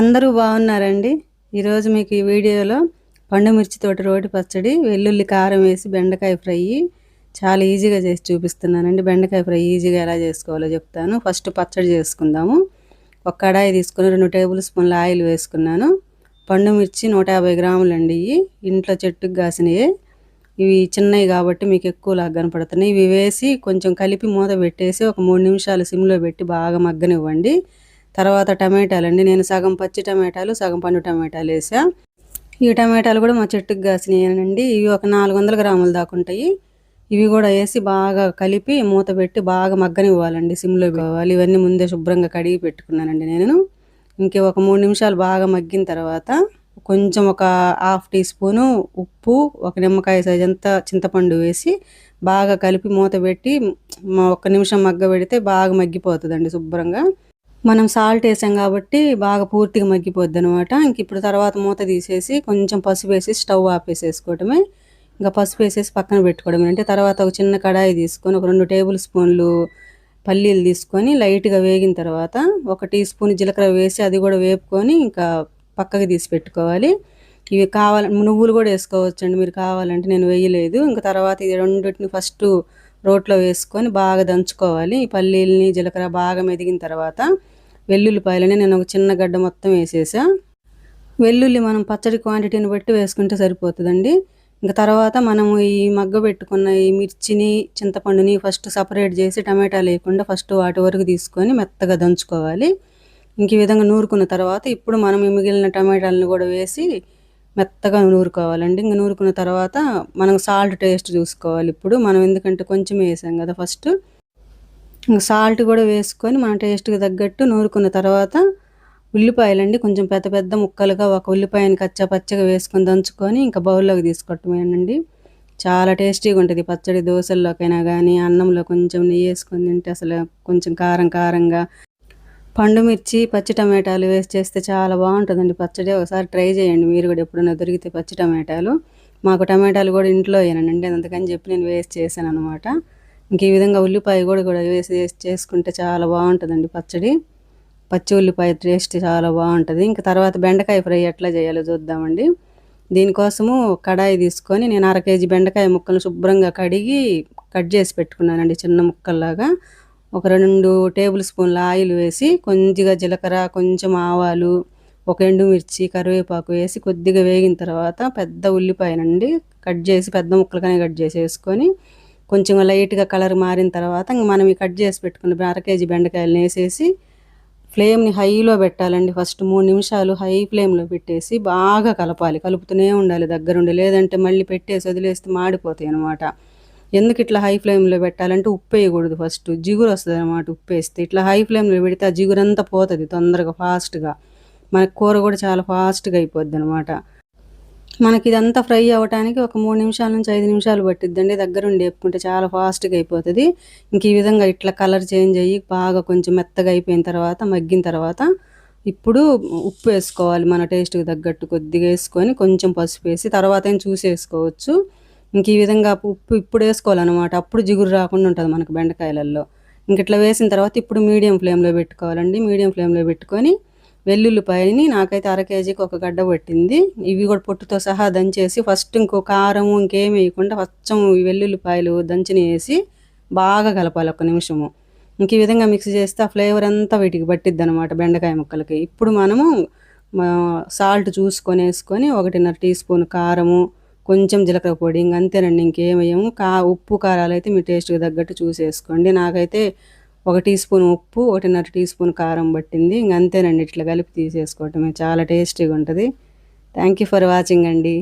అందరూ బాగున్నారండి. ఈరోజు మీకు ఈ వీడియోలో పండు మిర్చితోటి రోటి పచ్చడి వెల్లుల్లి కారం వేసి బెండకాయ ఫ్రై చాలా ఈజీగా చేసి చూపిస్తున్నానండి. బెండకాయ ఫ్రై ఈజీగా ఎలా చేసుకోవాలో చెప్తాను. ఫస్ట్ పచ్చడి చేసుకుందాము. ఒక కడాయి తీసుకుని రెండు టేబుల్ స్పూన్ల ఆయిల్ వేసుకున్నాను. పండు మిర్చి నూట యాభై గ్రాములు అండి ఇవి. ఇంట్లో చెట్టుకు కాసినవి ఇవి చిన్నవి కాబట్టి మీకు ఎక్కువ లాగా కనపడుతున్నాయి. ఇవి వేసి కొంచెం కలిపి మూత పెట్టేసి ఒక మూడు నిమిషాలు సిమ్లో పెట్టి బాగా మగ్గనివ్వండి. తర్వాత టమాటాలు అండి నేను సగం పచ్చి టమాటాలు సగం పండు టమాటాలు వేసా. ఈ టమాటాలు కూడా మా చెట్టుకు కాసినాయనండి. ఇవి ఒక నాలుగు వందల గ్రాములు దాకా ఉంటాయి. ఇవి కూడా వేసి బాగా కలిపి మూత పెట్టి బాగా మగ్గనివ్వాలండి. సిమ్లో కావాలి ఇవన్నీ ముందే శుభ్రంగా కడిగి పెట్టుకున్నానండి నేను. ఇంకే ఒక మూడు నిమిషాలు బాగా మగ్గిన తర్వాత కొంచెం ఒక హాఫ్ టీ స్పూను ఉప్పు ఒక నిమ్మకాయ సైజ్ అంతా చింతపండు వేసి బాగా కలిపి మూత పెట్టి ఒక నిమిషం మగ్గ పెడితే బాగా మగ్గిపోతుందండి శుభ్రంగా. మనం సాల్ట్ వేసాం కాబట్టి బాగా పూర్తిగా మగ్గిపోద్ది అనమాట ఇంక ఇప్పుడు తర్వాత మూత తీసేసి కొంచెం పసుపు వేసి స్టవ్ ఆపేసేసుకోవటమే ఇంకా పసుపు వేసేసి పక్కన పెట్టుకోవడం అంటే తర్వాత ఒక చిన్న కడాయి తీసుకొని ఒక రెండు టేబుల్ స్పూన్లు పల్లీలు తీసుకొని లైట్గా వేగిన తర్వాత ఒక టీ స్పూన్ జీలకర్ర వేసి అది కూడా వేపుకొని ఇంకా పక్కకి తీసి పెట్టుకోవాలి. ఇవి కావాలి నువ్వులు కూడా వేసుకోవచ్చండి. మీరు కావాలంటే నేను వేయలేదు. ఇంకా తర్వాత ఇది రెండింటిని ఫస్ట్ రోట్లో వేసుకొని బాగా దంచుకోవాలి. ఈ పల్లీలని జీలకర్ర బాగా మెదిగిన తర్వాత వెల్లుల్లిపాయలని నేను ఒక చిన్న గడ్డ మొత్తం వేసేసా. వెల్లుల్లి మనం పచ్చడి క్వాంటిటీని బట్టి వేసుకుంటే సరిపోతుందండి. ఇంకా తర్వాత మనము ఈ మగ్గ పెట్టుకున్న ఈ మిర్చిని చింతపండుని ఫస్ట్ సపరేట్ చేసి టమాటా లేకుండా ఫస్ట్ వాటి వరకు తీసుకొని మెత్తగా దంచుకోవాలి. ఇంక ఈ విధంగా నూరుకున్న తర్వాత ఇప్పుడు మనం మిగిలిన టమాటాలను కూడా వేసి మెత్తగా నూరుకోవాలండి. ఇంకా నూరుకున్న తర్వాత మనం సాల్ట్ టేస్ట్ చూసుకోవాలి ఇప్పుడు. మనం ఎందుకంటే కొంచెం వేసాం కదా ఫస్ట్ సాల్ట్ కూడా వేసుకొని మన టేస్ట్కి తగ్గట్టు నూరుకున్న తర్వాత ఉల్లిపాయలండి కొంచెం పెద్ద పెద్ద ముక్కలుగా ఒక ఉల్లిపాయని కచ్చా పచ్చగా వేసుకొని దంచుకొని ఇంకా బౌల్లోకి తీసుకోవటమేనండి చాలా టేస్టీగా ఉంటుంది పచ్చడి దోశల్లోకైనా కానీ అన్నంలో కొంచెం నెయ్యి వేసుకొని తింటే అసలు కొంచెం కారం కారంగా. పండు మిర్చి పచ్చి టమాటాలు వేసి చేస్తే చాలా బాగుంటుందండి పచ్చడి. ఒకసారి ట్రై చేయండి మీరు కూడా ఎప్పుడైనా దొరికితే పచ్చి టమాటాలు. మాకు టమాటాలు కూడా ఇంట్లో వేయనండి అందుకని చెప్పి నేను వేస్ట్ చేశాను అనమాట ఇంక ఈ విధంగా ఉల్లిపాయ కూడా కూడా వేసి వేసి చేసుకుంటే చాలా బాగుంటుందండి పచ్చడి. పచ్చి ఉల్లిపాయ టేస్ట్ చాలా బాగుంటుంది. ఇంకా తర్వాత బెండకాయ ఫ్రై ఎట్లా చేయాలో చూద్దామండి. దీనికోసము కడాయి తీసుకొని నేను అర కేజీ బెండకాయ ముక్కలు శుభ్రంగా కడిగి కట్ చేసి పెట్టుకున్నానండి చిన్న ముక్కల్లాగా. ఒక రెండు టేబుల్ స్పూన్ల ఆయిల్ వేసి కొద్దిగా జీలకర్ర కొంచెం ఆవాలు ఒక ఎండుమిర్చి కరివేపాకు వేసి కొద్దిగా వేగిన తర్వాత పెద్ద ఉల్లిపాయనండి కట్ చేసి పెద్ద ముక్కలుగానే కట్ చేసి వేసుకొని కొంచెం లైట్గా కలర్ మారిన తర్వాత మనం ఈ కట్ చేసి పెట్టుకున్న అర కేజీ బెండకాయలు వేసేసి ఫ్లేమ్ని హైలో పెట్టాలండి. ఫస్ట్ మూడు నిమిషాలు హై ఫ్లేమ్లో పెట్టేసి బాగా కలపాలి. కలుపుతూనే ఉండాలి దగ్గరుండి. లేదంటే మళ్ళీ పెట్టేసి వదిలేస్తే మాడిపోతాయి అనమాట ఎందుకు ఇట్లా హై ఫ్లేమ్లో పెట్టాలంటే ఉప్పు వేయకూడదు ఫస్ట్. జిగురు వస్తుంది అనమాట ఉప్పు వేస్తే ఇట్లా హై ఫ్లేమ్లో పెడితే ఆ జిగురంతా పోతుంది తొందరగా ఫాస్ట్గా. మన కూర కూడా చాలా ఫాస్ట్గా అయిపోద్ది అనమాట మనకి ఇదంతా ఫ్రై అవ్వడానికి ఒక మూడు నిమిషాల నుంచి ఐదు నిమిషాలు పట్టిద్దండి. దగ్గరుండి వేపుకుంటే చాలా ఫాస్ట్గా అయిపోతుంది. ఇంక ఈ విధంగా ఇట్లా కలర్ చేంజ్ అయ్యి బాగా కొంచెం మెత్తగా అయిపోయిన తర్వాత మగ్గిన తర్వాత ఇప్పుడు ఉప్పు వేసుకోవాలి మన టేస్ట్కి తగ్గట్టు కొద్దిగా వేసుకొని కొంచెం పసుపు వేసి తర్వాత ఏం చూసి వేసుకోవచ్చు. ఇంక ఈ విధంగా ఉప్పు ఇప్పుడు వేసుకోవాలన్నమాట. అప్పుడు జిగురు రాకుండా ఉంటుంది మనకు బెండకాయలలో ఇంక ఇట్లా వేసిన తర్వాత ఇప్పుడు మీడియం ఫ్లేమ్లో పెట్టుకోవాలండి. మీడియం ఫ్లేమ్లో పెట్టుకొని వెల్లుల్లిపాయని నాకైతే అర కేజీకి ఒక గడ్డ పట్టింది. ఇవి కూడా పొట్టుతో సహా దంచేసి ఫస్ట్ ఇంకో కారం ఇంకేం వేయకుండా పచ్చం వెల్లుల్లిపాయలు దంచిన వేసి బాగా కలపాలి ఒక నిమిషము. ఇంక ఈ విధంగా మిక్స్ చేస్తే ఆ ఫ్లేవర్ అంతా వీటికి పట్టిద్ది అనమాట బెండకాయ ముక్కలకి. ఇప్పుడు మనము సాల్ట్ చూసుకొని వేసుకొని ఒకటిన్నర టీ స్పూన్ కారము కొంచెం జీలకర్ర పొడి ఇంక అంతేనండి ఇంకేమేయము కా ఉప్పు కారాలు అయితే మీ టేస్ట్కి తగ్గట్టు చూసేసుకోండి. నాకైతే ఒక టీ స్పూన్ ఉప్పు ఒకటిన్నర టీ స్పూన్ కారం పట్టింది. ఇంక అంతేనండి ఇట్లా కలిపి తీసేసుకోవటమే. చాలా టేస్టీగా ఉంటుంది థ్యాంక్ యూ ఫర్ వాచింగ్ అండి.